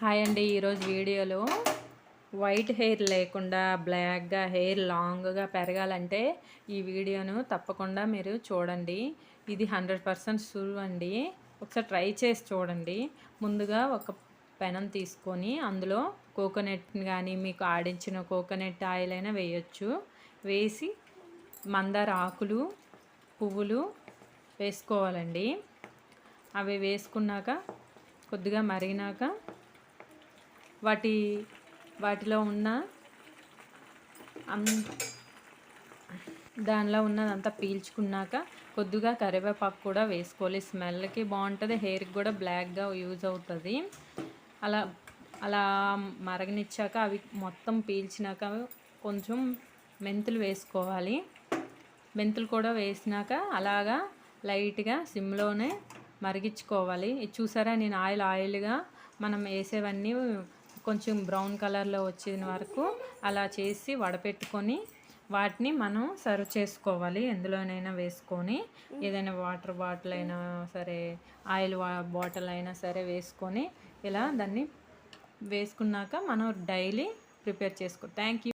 Hi అండి ఈరోజు వీడియోలో వైట్ హెయిర్ లేకుండా బ్లాక్గా హెయిర్ లాంగ్గా పెరగాలంటే ఈ వీడియోను తప్పకుండా మీరు చూడండి. ఇది హండ్రెడ్ పర్సెంట్ అండి. ఒకసారి ట్రై చేసి చూడండి. ముందుగా ఒక పెనం తీసుకొని అందులో కోకోనట్ కానీ మీకు ఆడించిన కోకోనట్ ఆయిల్ అయినా వేయచ్చు. వేసి మందార ఆకులు పువ్వులు వేసుకోవాలండి. అవి వేసుకున్నాక కొద్దిగా మరిగినాక వాటి వాటిలో ఉన్న దానిలో ఉన్నదంతా పీల్చుకున్నాక కొద్దిగా కరివేపాకు కూడా వేసుకోవాలి. స్మెల్కి బాగుంటుంది హెయిర్కి కూడా బ్లాక్గా యూజ్ అవుతుంది. అలా అలా మరగనిచ్చాక అవి మొత్తం పీల్చినాక కొంచెం మెంతులు వేసుకోవాలి. మెంతులు కూడా వేసినాక అలాగా లైట్గా సిమ్లోనే మరిగించుకోవాలి. ఇది చూసారా? నేను ఆయిల్ ఆయిల్గా మనం వేసేవన్నీ కొంచెం బ్రౌన్ కలర్లో వచ్చిన వరకు అలా చేసి వడపెట్టుకొని వాటిని మనం సర్వ్ చేసుకోవాలి ఎందులోనైనా వేసుకొని. ఏదైనా వాటర్ బాటిల్ అయినా సరే ఆయిల్ బాటిల్ అయినా సరే వేసుకొని ఇలా దాన్ని వేసుకున్నాక మనం డైలీ ప్రిపేర్ చేసుకో థ్యాంక్ యూ.